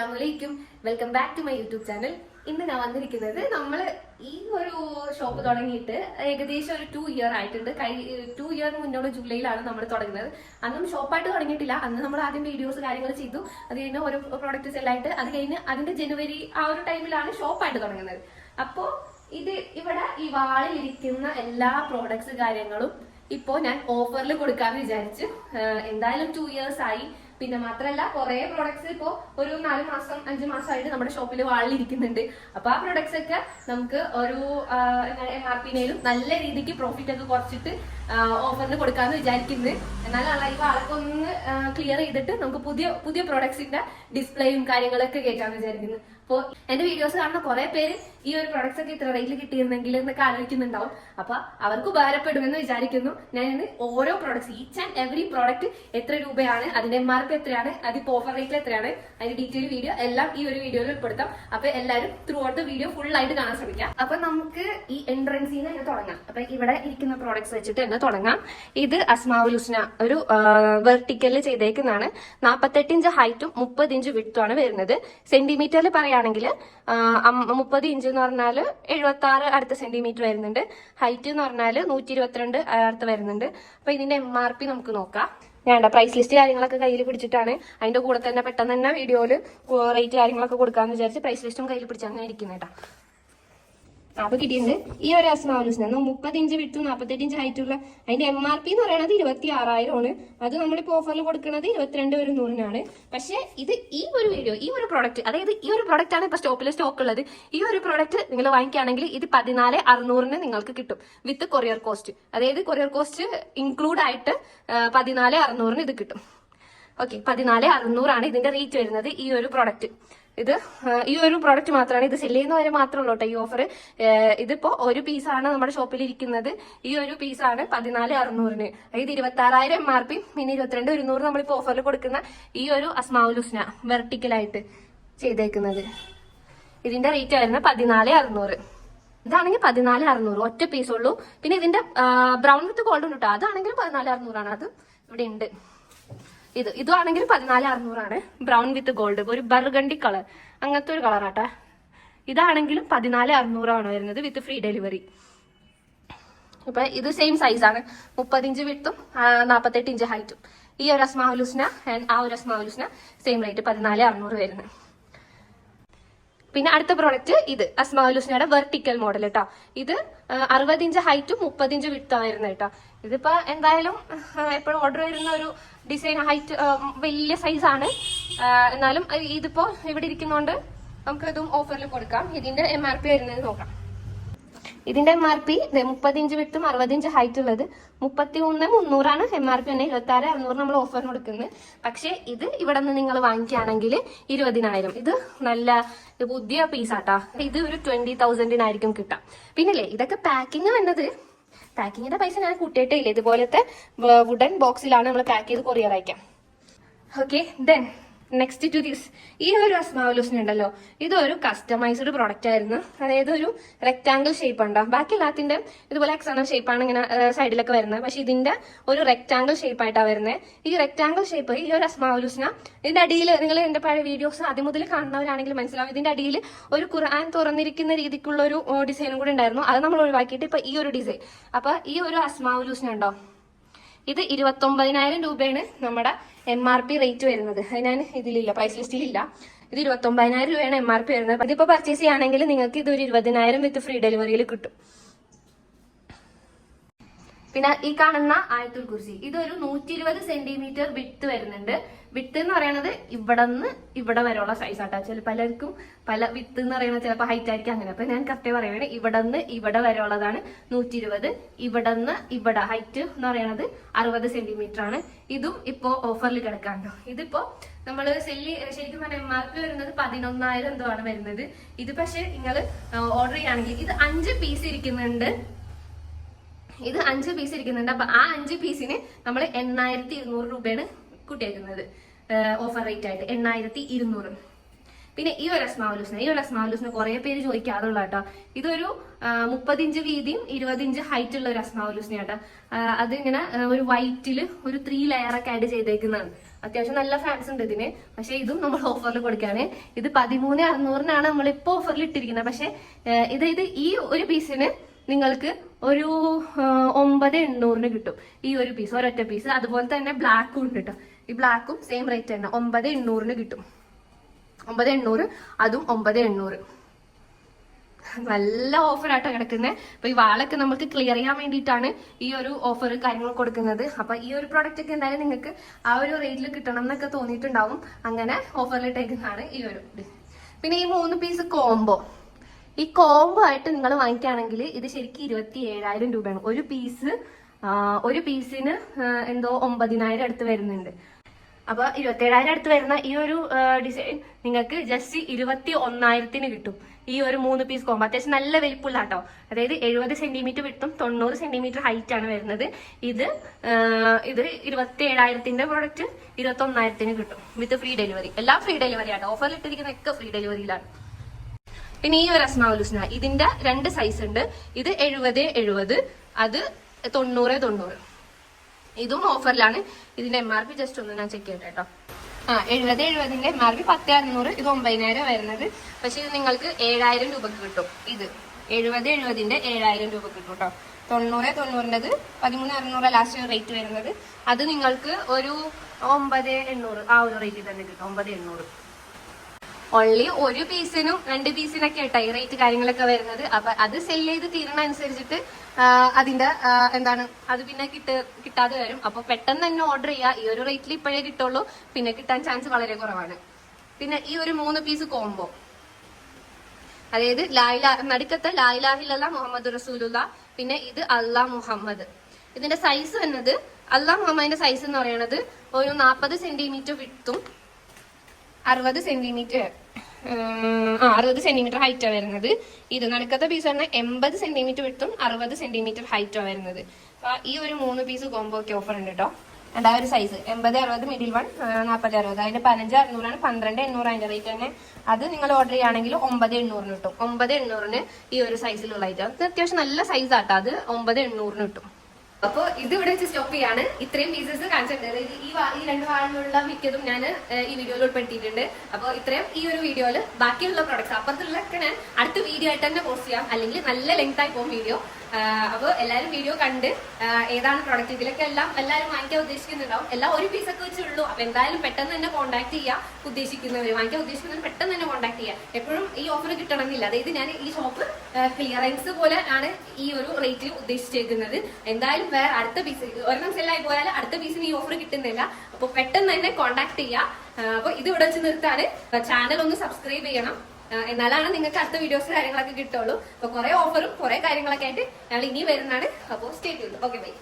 അസ്സാമലൈക്കും welcome back to my YouTube channel ഇന്ന് ഞാൻ വന്നിരിക്കുന്നത് നമ്മൾ ഈ ഒരു ഷോപ്പ് തുടങ്ങിയിട്ട് ഏകദേശം ഒരു ടു ഇയർ ആയിട്ടുണ്ട്. ടു ഇയർ മുന്നോട്ട് ജൂലൈയിലാണ് നമ്മൾ തുടങ്ങുന്നത്. അന്നും ഷോപ്പായിട്ട് തുടങ്ങിയിട്ടില്ല. അന്ന് നമ്മൾ ആദ്യം വീഡിയോസ് കാര്യങ്ങൾ ചെയ്തു. അത് കഴിഞ്ഞ് ഓരോ പ്രോഡക്റ്റ് സെല്ലായിട്ട് അത് കഴിഞ്ഞ് അതിന്റെ ജനുവരി ആ ഒരു ടൈമിലാണ് ഷോപ്പായിട്ട് തുടങ്ങുന്നത്. അപ്പോ ഇത് ഇവിടെ ഈ വാളിൽ ഇരിക്കുന്ന എല്ലാ പ്രോഡക്ട്സ് കാര്യങ്ങളും ഇപ്പോ ഞാൻ ഓഫറിൽ കൊടുക്കാന്ന് വിചാരിച്ചു എന്തായാലും ടു ഇയേഴ്സ് ആയി. പിന്നെ മാത്രമല്ല കുറെ പ്രോഡക്ട്സ് ഇപ്പോ ഒരു നാല് മാസം അഞ്ചു മാസമായിട്ട് നമ്മുടെ ഷോപ്പിൽ വാളിലിരിക്കുന്നുണ്ട്. അപ്പൊ ആ പ്രോഡക്ട്സ് ഒക്കെ നമുക്ക് ഒരു എം ആർ പിന്നേലും നല്ല രീതിക്ക് പ്രോഫിറ്റ് ഒക്കെ കുറച്ചിട്ട് ഓഫറിന് കൊടുക്കാന്ന് വിചാരിക്കുന്നത് എന്നാലാണ് ഈ വാളൊക്കെ ഒന്ന് ക്ലിയർ ചെയ്തിട്ട് നമുക്ക് പുതിയ പുതിയ പ്രോഡക്ട്സിന്റെ ഡിസ്പ്ലേയും കാര്യങ്ങളൊക്കെ കേൾക്കാന്ന് വിചാരിക്കുന്നത് അപ്പോൾ എന്റെ വീഡിയോസ് കാണുന്ന കുറെ പേര് ഈ ഒരു പ്രൊഡക്ട്സ് ഒക്കെ ഇത്ര റേറ്റിൽ കിട്ടിയിരുന്നെങ്കിൽ എന്നൊക്കെ ആലോചിക്കുന്നുണ്ടാവും. അപ്പൊ അവർക്ക് ഉപകാരപ്പെടുമെന്ന് വിചാരിക്കുന്നു. ഞാൻ ഇന്ന് ഓരോ products each and every product എത്ര രൂപയാണ് അതിന്റെ എം ആർ പി എത്രയാണ് അതിപ്പോ ഓഫർ റേറ്റിൽ എത്രയാണ് അതിന്റെ ഡീറ്റെയിൽ വീഡിയോ എല്ലാം ഈ ഒരു വീഡിയോയിൽ ഉൾപ്പെടുത്താം. അപ്പൊ എല്ലാവരും throughout the video full ആയിട്ട് കാണാൻ ശ്രമിക്കാം. അപ്പൊ നമുക്ക് ഈ എൻട്രൻസിൽ നിന്ന് തുടങ്ങാം. അപ്പൊ ഇവിടെ ഇരിക്കുന്ന പ്രോഡക്ട്സ് വെച്ചിട്ട് തന്നെ തുടങ്ങാം. ഇത് അസ്മാവുലുസ്ന ഒരു വെർട്ടിക്കലിൽ ചെയ്തേക്കുന്നതാണ്. നാൽപ്പത്തെട്ട് ഇഞ്ച് ഹൈറ്റും മുപ്പത് ഇഞ്ച് വിട്ടുമാണ് വരുന്നത്. സെന്റിമീറ്ററിൽ പറയുകയാണെങ്കിൽ മുപ്പത് ഇഞ്ച് എന്ന് പറഞ്ഞാൽ എഴുപത്തി ആറ് അടുത്ത സെന്റിമീറ്റർ വരുന്നുണ്ട്. ഹൈറ്റ് എന്ന് പറഞ്ഞാൽ നൂറ്റി ഇരുപത്തിരണ്ട് അടുത്ത് വരുന്നുണ്ട്. അപ്പൊ ഇതിന്റെ എം ആർ പി നമുക്ക് നോക്കാം. വേണ്ട പ്രൈസ് ലിസ്റ്റ് കാര്യങ്ങളൊക്കെ കയ്യിൽ പിടിച്ചിട്ടാണ്. അതിന്റെ കൂടെ തന്നെ പെട്ടെന്ന് തന്നെ വീഡിയോയിൽ റേറ്റ് കാര്യങ്ങളൊക്കെ കൊടുക്കാന്ന് വിചാരിച്ച് പ്രൈസ് ലിസ്റ്റും കയ്യിൽ പിടിച്ചാണ് ഇരിക്കുന്നത് അപ്പൊ കിട്ടിയിട്ടുണ്ട്. ഈ ഒരു അസ്മാവുലുസിന് മുപ്പത് ഇഞ്ച് വിട്ടും നാൽപ്പത്തെട്ട് ഇഞ്ച് ഹൈറ്റുള്ള അതിന്റെ എം ആർ പി എന്ന് പറയുന്നത് ഇരുപത്തി ആറായിരം ആണ്. അത് നമ്മളിപ്പോ ഓഫറിൽ കൊടുക്കുന്നത് ഇരുപത്തിരണ്ട് ഒരു നൂറിനാണ്. പക്ഷെ ഇത് ഈ ഒരു വീഡിയോ ഈ ഒരു പ്രോഡക്റ്റ് അതായത് ഈ ഒരു പ്രോഡക്റ്റ് ആണ് ഇപ്പൊ സ്റ്റോപ്പിൽ സ്റ്റോക്ക് ഉള്ളത്. ഈ ഒരു പ്രോഡക്റ്റ് നിങ്ങൾ വാങ്ങിക്കുകയാണെങ്കിൽ ഇത് പതിനാല് അറുന്നൂറിന് നിങ്ങൾക്ക് കിട്ടും. വിത്ത് കൊറിയർ കോസ്റ്റ് അതായത് കൊറിയർ കോസ്റ്റ് ഇൻക്ലൂഡ് ആയിട്ട് പതിനാല് അറുന്നൂറിന് ഇത് കിട്ടും. ഓക്കെ പതിനാല് അറുന്നൂറാണ് ഇതിന്റെ റേറ്റ് വരുന്നത് ഈ ഒരു പ്രോഡക്റ്റ് ഇത് ഈ ഒരു പ്രോഡക്റ്റ് മാത്രമാണ്. ഇത് സെൽ ചെയ്യുന്നവരെ മാത്രമേ ഉള്ളൂ കേട്ടോ ഈ ഓഫർ ഇതിപ്പോ ഒരു പീസാണ് നമ്മുടെ ഷോപ്പിൽ ഇരിക്കുന്നത്. ഈ ഒരു പീസാണ് പതിനാല് അറുന്നൂറിന്. അതായത് ഇരുപത്തി ആറായിരം എം ആർ പി പിന്നെ ഇരുപത്തിരണ്ട് ഒരുന്നൂറ് നമ്മളിപ്പോ ഓഫറിൽ കൊടുക്കുന്ന ഈ ഒരു അസ്മാവുലുസ്ന വെർട്ടിക്കലായിട്ട് ചെയ്തേക്കുന്നത്. ഇതിന്റെ റേറ്റ് വരുന്നത് പതിനാല് അറുന്നൂറ്. ഇതാണെങ്കിൽ പതിനാല് അറുന്നൂറ്. ഒറ്റ പീസുള്ളൂ പിന്നെ ഇതിന്റെ ബ്രൗൺ വിത്ത് ഗോൾഡ് ഉണ്ട് കേട്ടോ. അതാണെങ്കിലും പതിനാല് അറുന്നൂറാണ്. അത് ഇവിടെ ഉണ്ട്. ഇത് ഇതാണെങ്കിൽ പതിനാല് അറുന്നൂറാണ്. ബ്രൗൺ വിത്ത് ഗോൾഡ് ഒരു ബർഗണ്ടി കളർ അങ്ങനത്തെ ഒരു കളറാട്ട ഇതാണെങ്കിലും പതിനാല് അറുന്നൂറാണ് വരുന്നത് വിത്ത് ഫ്രീ ഡെലിവറി ഇപ്പൊ ഇത് സെയിം സൈസാണ് മുപ്പത് ഇഞ്ച് വിട്ടും നാൽപ്പത്തെട്ട് ഇഞ്ച് ഹൈറ്റും ഈ ഒരു അസ്മാവലൂസിന ആൻഡ് ആ ഒരു അസ്മാവലൂസിന സെയിം റേറ്റ് പതിനാല് അറുന്നൂറ് വരുന്നത്. പിന്നെ അടുത്ത പ്രോഡക്റ്റ് ഇത് അസ്മാലുസിനയുടെ വെർട്ടിക്കൽ മോഡൽ കേട്ടോ ഇത് അറുപത് ഇഞ്ച് ഹൈറ്റും മുപ്പത് ഇഞ്ച് വിട്ടാണ് വരുന്നത് കേട്ടോ. ഇതിപ്പോ എന്തായാലും എപ്പോഴും ഓർഡർ വരുന്ന ഒരു ഡിസൈൻ ഹൈറ്റ് വലിയ സൈസാണ് എന്നാലും ഇതിപ്പോ ഇവിടെ ഇരിക്കുന്നോണ്ട് നമുക്ക് ഇതും ഓഫറിൽ കൊടുക്കാം. ഇതിന്റെ എം ആർ പി വരുന്നത് നോക്കാം. ഇതിന്റെ എം ആർ പി മുപ്പത് ഇഞ്ച് വിട്ടും അറുപത് ഇഞ്ച് ഹൈറ്റ് ഉള്ളത്. മുപ്പത്തി മൂന്ന് മുന്നൂറാണ് എം ആർ പി തന്നെ. ഇരുപത്തി ആറ് അറുന്നൂറ് നമ്മൾ ഓഫറിന് കൊടുക്കുന്നത് പക്ഷേ ഇത് ഇവിടെ നിന്ന് നിങ്ങൾ വാങ്ങിക്കുകയാണെങ്കിൽ ഇരുപതിനായിരം. ഇത് നല്ല പുതിയ പീസാട്ടാ. ഇത് ഒരു ട്വന്റി തൗസൻഡിനായിരിക്കും കിട്ടാം. പിന്നില്ലേ ഇതൊക്കെ പാക്കിങ് വന്നത്. പാക്കിങ്ങിന്റെ പൈസ ഞാൻ കൂട്ടിയിട്ടേ ഇല്ല. ഇതുപോലത്തെ വുഡൻ ബോക്സിലാണ് നമ്മൾ പാക്ക് ചെയ്ത് കൊറിയർ അയക്കാം. Okay then next to this ഈ ഒരു അസ്മാവലൂസിന് ഉണ്ടല്ലോ. ഇതൊരു കസ്റ്റമൈസ്ഡ് പ്രോഡക്റ്റ് ആയിരുന്നു. അതായത് ഒരു റെക്ടാംഗിൾ ഷേപ്പ് ഉണ്ടോ? ബാക്കി എല്ലാത്തിന്റെ ഇതുപോലെ ഷേപ്പ് ഷേപ്പാണ് ഇങ്ങനെ സൈഡിലൊക്കെ വരുന്നത്. പക്ഷെ ഇതിന്റെ ഒരു റെക്ടാംഗിൾ ഷേപ്പ് ആയിട്ടാണ് വരുന്നത് ഈ റെക്ടാംഗിൾ ഷേപ്പ് ഈ ഒരു അസ്മാവലൂസിന ഇതിന്റെ അടിയിൽ നിങ്ങൾ എന്റെ പഴയ വീഡിയോസ് ആദ്യം മുതൽ കാണുന്നവരാണെങ്കിൽ മനസ്സിലാവും. ഇതിന്റെ അടിയിൽ ഒരു ഖുർആൻ തുറന്നിരിക്കുന്ന രീതിക്കുള്ള ഒരു ഡിസൈനും കൂടി ഉണ്ടായിരുന്നു. അത് നമ്മൾ ഒഴിവാക്കിയിട്ട് ഇപ്പൊ ഈ ഒരു ഡിസൈൻ അപ്പൊ ഈ ഒരു അസ്മാവലൂസിന ഉണ്ടോ? ഇത് ഇരുപത്തൊമ്പതിനായിരം രൂപയാണ് നമ്മുടെ എം ആർ പി റേറ്റ് വരുന്നത്. അത് ഞാൻ ഇതിലില്ല പ്രൈസ് ലിസ്റ്റിലില്ല ഇത് ഇരുപത്തൊമ്പതിനായിരം രൂപയാണ് എം ആർ പി വരുന്നത്. ഇതിപ്പോ പർച്ചേസ് ചെയ്യുകയാണെങ്കിൽ നിങ്ങൾക്ക് ഇത് ഒരു ഇരുപതിനായിരം വിത്ത് ഫ്രീ ഡെലിവറിയിൽ കിട്ടും. പിന്നെ ഈ കാണുന്ന ആയത്തുൽ കുർസി. ഇതൊരു നൂറ്റി ഇരുപത് സെന്റിമീറ്റർ വിട്ട് വരുന്നുണ്ട്. വിത്ത് എന്ന് പറയുന്നത് ഇവിടെ നിന്ന് ഇവിടെ വരെയുള്ള സൈസ് ആട്ടോ. ചില പലർക്കും പല വിത്ത് എന്ന് പറയുന്നത് ചിലപ്പോൾ ഹൈറ്റ് ആയിരിക്കും അങ്ങനെ. അപ്പൊ ഞാൻ കറക്റ്റ് പറയുകയാണ് ഇവിടെ നിന്ന് ഇവിടെ വരെ ഉള്ളതാണ് നൂറ്റി ഇരുപത് ഇവിടെ നിന്ന് ഇവിടെ ഹൈറ്റ് എന്ന് പറയുന്നത് അറുപത് സെന്റിമീറ്റർ ആണ്. ഇതും ഇപ്പോ ഓഫറിൽ കിടക്കാണ്ടോ ഇതിപ്പോ നമ്മൾ സെല്ലി ശരിക്കും പറഞ്ഞാൽ എം ആർ പി വരുന്നത് പതിനൊന്നായിരം എന്തോ ആണ് വരുന്നത്. ഇത് പക്ഷേ നിങ്ങൾ ഓർഡർ ചെയ്യുകയാണെങ്കിൽ ഇത് അഞ്ച് പീസ് ഇരിക്കുന്നുണ്ട്. ഇത് അഞ്ച് പീസ് ഇരിക്കുന്നുണ്ട്. അപ്പൊ ആ അഞ്ച് പീസിന് നമ്മൾ എണ്ണായിരത്തി ഇരുന്നൂറ് രൂപയാണ് കൂട്ടിയേക്കുന്നത്. ഓഫർ റേറ്റ് ആയിട്ട് എണ്ണായിരത്തി ഇരുന്നൂറ്. പിന്നെ ഈ ഒരു അസ്മാവലൂസിന് ഈ ഒരു അസ്മാവലൂസിന് കുറെ പേര് ചോദിക്കാറുള്ള കേട്ടോ. ഇതൊരു മുപ്പതിഞ്ച് വീതിയും ഇരുപതിഞ്ച് ഹൈറ്റ് ഉള്ള ഒരു അസ്മാവലൂസിന് കേട്ടോ. അതിങ്ങനെ ഒരു വൈറ്റിൽ ഒരു ത്രീ ലെയർ ഒക്കെ ആയിട്ട് ചെയ്തേക്കുന്നതാണ്. അത്യാവശ്യം നല്ല ഫാൻസ് ഉണ്ട് ഇതിന്. പക്ഷെ ഇതും നമ്മൾ ഓഫറിൽ കൊടുക്കുകയാണ് ഇത് പതിമൂന്ന് അറുന്നൂറിനാണ് നമ്മൾ ഇപ്പോൾ ഓഫറിൽ ഇട്ടിരിക്കുന്നത്. പക്ഷെ ഇത് ഇത് ഈ ഒരു പീസിന് നിങ്ങൾക്ക് ഒരു ഒമ്പത് എണ്ണൂറിന് കിട്ടും. ഈ ഒരു പീസ് ഒരൊറ്റ പീസ് അതുപോലെ തന്നെ ബ്ലാക്കും ഉണ്ട് കേട്ടോ ഈ ബ്ലാക്കും സെയിം റേറ്റ് തന്നെ. ഒമ്പത് എണ്ണൂറിന് കിട്ടും. ഒമ്പത് എണ്ണൂറ് അതും ഒമ്പത് എണ്ണൂറ്. നല്ല ഓഫർ ആട്ടോ കിടക്കുന്നത് അപ്പൊ ഈ വാളൊക്കെ നമുക്ക് ക്ലിയർ ചെയ്യാൻ വേണ്ടിയിട്ടാണ് ഈ ഒരു ഓഫർ കാര്യങ്ങൾ കൊടുക്കുന്നത്. അപ്പൊ ഈ ഒരു പ്രോഡക്റ്റ് ഒക്കെ എന്തായാലും നിങ്ങൾക്ക് ആ ഒരു റേറ്റിൽ കിട്ടണം എന്നൊക്കെ തോന്നിയിട്ടുണ്ടാവും. അങ്ങനെ ഓഫറിൽ ഇട്ടേക്കുന്നതാണ് ഈ ഒരു പിന്നെ ഈ മൂന്ന് പീസ് കോംബോ ഈ കോംബോ ആയിട്ട് നിങ്ങൾ വാങ്ങിക്കുകയാണെങ്കിൽ ഇത് ശരിക്കും ഇരുപത്തി ഏഴായിരം രൂപയാണ്. ഒരു പീസ് ഒരു പീസിന് എന്തോ ഒമ്പതിനായിരം അടുത്ത് വരുന്നുണ്ട്. അപ്പൊ ഇരുപത്തേഴായിരം അടുത്ത് വരുന്ന ഈ ഒരു ഡിസൈൻ നിങ്ങൾക്ക് ജസ്റ്റ് ഇരുപത്തി ഒന്നായിരത്തിന് കിട്ടും. ഈ ഒരു മൂന്ന് പീസ് കോമ്പോ അത്യാവശ്യം നല്ല വലിപ്പുള്ള കേട്ടോ അതായത് എഴുപത് സെന്റിമീറ്റർ വിട്ടും തൊണ്ണൂറ് സെന്റിമീറ്റർ ഹൈറ്റ് ആണ് വരുന്നത്. ഇത് ഇത് ഇരുപത്തി ഏഴായിരത്തിന്റെ പ്രോഡക്റ്റ് ഇരുപത്തി ഒന്നായിരത്തിന് കിട്ടും. വിത്ത് ഫ്രീ ഡെലിവറി എല്ലാം ഫ്രീ ഡെലിവറി ആട്ടോ. ഓഫറിൽ ഇട്ടിരിക്കുന്ന ഒക്കെ ഫ്രീ ഡെലിവറിയിലാണ് പിന്നെ ഈ ഒരു അസ്മാവുലുസ്ന ഇതിന്റെ രണ്ട് സൈസ് ഉണ്ട്. ഇത് എഴുപത് എഴുപത്. അത് തൊണ്ണൂറ് തൊണ്ണൂറ്. ഇതും ഓഫറിലാണ് ഇതിന്റെ എം ആർ പി ജസ്റ്റ് ഒന്ന് ഞാൻ ചെക്ക് ചെയ്യട്ടെ കേട്ടോ ആ എഴുപത് എഴുപതിന്റെ എം ആർ പി പത്ത് അറുന്നൂറ് ഇത് ഒമ്പതിനായിരം വരുന്നത്. പക്ഷെ ഇത് നിങ്ങൾക്ക് ഏഴായിരം രൂപക്ക് കിട്ടും. ഇത് എഴുപത് എഴുപതിന്റെ ഏഴായിരം രൂപ കിട്ടും കേട്ടോ തൊണ്ണൂറ് തൊണ്ണൂറിന്റെത് പതിമൂന്ന് അറുന്നൂറ് ലാസ്റ്റ് റേറ്റ് വരുന്നത്. അത് നിങ്ങൾക്ക് ഒരു ഒമ്പത് എണ്ണൂറ് ആ ഒരു റേറ്റിൽ തന്നെ കിട്ടും. ഒമ്പത് എണ്ണൂറ്. ഓൺലി ഒരു പീസിനും രണ്ട് പീസിനൊക്കെ ആയിട്ടായി റേറ്റ് കാര്യങ്ങളൊക്കെ വരുന്നത്. അപ്പൊ അത് സെൽ ചെയ്ത് തീരണ അനുസരിച്ചിട്ട് അതിന്റെ എന്താണ് അത് പിന്നെ കിട്ട കിട്ടാതെ വരും. അപ്പൊ പെട്ടെന്ന് തന്നെ ഓർഡർ ചെയ്യുക ഈ ഒരു റേറ്റിൽ ഇപ്പോഴേ കിട്ടുള്ളൂ. പിന്നെ കിട്ടാൻ ചാൻസ് വളരെ കുറവാണ്. പിന്നെ ഈ ഒരു മൂന്ന് പീസ് കോംബോ അതായത് ലായില നടുക്കത്തെ ലായിലാഹില്ല മുഹമ്മദ് റസൂലുള്ള. പിന്നെ ഇത് അള്ളാ മുഹമ്മദ്. ഇതിന്റെ സൈസ് എന്നത് അള്ളാ മുഹമ്മദിന്റെ സൈസ് എന്ന് പറയുന്നത് ഒരു നാൽപ്പത് സെന്റിമീറ്റർ വിട്ടും അറുപത് സെന്റിമീറ്റർ ആ അറുപത് സെന്റിമീറ്റർ ഹൈറ്റാ വരുന്നത്. ഇത് നടുക്കത്തെ പീസ് പറഞ്ഞാൽ എൺപത് സെന്റിമീറ്റർ വിട്ടും അറുപത് സെന്റിമീറ്റർ ഹൈറ്റാ വരുന്നത്. അപ്പൊ ഈ ഒരു മൂന്ന് പീസ് കോംബോ ഒക്കെ ഓഫർ ഉണ്ട് കേട്ടോ രണ്ടാ ഒരു സൈസ് എൺപത് അറുപത് മിഡിൽ വൺ നാൽപ്പത് അറുപത്. അതിന്റെ പതിനഞ്ച് അറുന്നൂറാണ്. പന്ത്രണ്ട് എണ്ണൂറ് അതിന്റെ റേറ്റ് തന്നെ. അത് നിങ്ങൾ ഓർഡർ ചെയ്യുകയാണെങ്കിൽ ഒമ്പത് എണ്ണൂറിന് കിട്ടും. ഒമ്പത് എണ്ണൂറിന് ഈ ഒരു സൈസിലുള്ള ഐറ്റം അത് അത്യാവശ്യം നല്ല സൈസ് ആട്ടോ. അത് ഒമ്പത് എണ്ണൂറിന് കിട്ടും. അപ്പൊ ഇത് ഇവിടെ വെച്ച് സ്റ്റോപ്പ് ചെയ്യാണ്. ഇത്രയും പീസസ് കാണിച്ചിട്ടുണ്ട് അതായത് ഈ ഈ രണ്ട് വാളിലുള്ള മിക്കതും ഞാൻ ഈ വീഡിയോയിൽ ഉൾപ്പെടുത്തിയിട്ടുണ്ട്. അപ്പോൾ ഇത്രയും ഈ ഒരു വീഡിയോയിൽ ബാക്കിയുള്ള പ്രോഡക്ട്സ് അപ്പുറത്തുള്ളതൊക്കെ ഞാൻ അടുത്ത വീഡിയോ ആയിട്ട് തന്നെ പോസ്റ്റ് ചെയ്യാം. അല്ലെങ്കിൽ നല്ല ലെങ്ത് ആയി പോകും വീഡിയോ അപ്പോൾ എല്ലാവരും വീഡിയോ കണ്ട് ഏതാണ് പ്രോഡക്റ്റ് ഇതിലൊക്കെ എല്ലാം എല്ലാവരും വാങ്ങിക്കാൻ ഉദ്ദേശിക്കുന്നുണ്ടാവും. എല്ലാം ഒരു പീസൊക്കെ വെച്ചുള്ളൂ. അപ്പൊ എന്തായാലും പെട്ടെന്ന് തന്നെ കോൺടാക്ട് ചെയ്യുക ഉദ്ദേശിക്കുന്നവർ വാങ്ങിക്കാൻ ഉദ്ദേശിക്കുന്നവർ പെട്ടെന്ന് തന്നെ കോൺടാക്ട് ചെയ്യാം. എപ്പോഴും ഈ ഓഫർ കിട്ടണമെന്നില്ല. അതായത് ഞാൻ ഈ ഷോപ്പ് ക്ലിയറൻസ് പോലെ ആണ് ഈ ഒരു റേറ്റിൽ ഉദ്ദേശിച്ചേക്കുന്നത്. എന്തായാലും വേറെ അടുത്ത പീസ് ഒരെണ്ണം സെല്ലായി പോയാൽ അടുത്ത പീസിന് ഈ ഓഫർ കിട്ടുന്നില്ല. അപ്പോൾ പെട്ടെന്ന് തന്നെ കോൺടാക്ട് ചെയ്യാം. അപ്പോൾ ഇത് ഇവിടെ വെച്ച് നിർത്താണ് ചാനൽ ഒന്ന് സബ്സ്ക്രൈബ് ചെയ്യണം. എന്നാലാണ് നിങ്ങൾക്ക് അടുത്ത വീഡിയോസ് കാര്യങ്ങളൊക്കെ കിട്ടുള്ളൂ അപ്പൊ കുറെ ഓഫറും കുറെ കാര്യങ്ങളൊക്കെ ആയിട്ട് ഞങ്ങൾ ഇനി വരുന്നതാണ്. അപ്പോൾ സ്റ്റേ ചെയ്തു ഓക്കെ ബൈ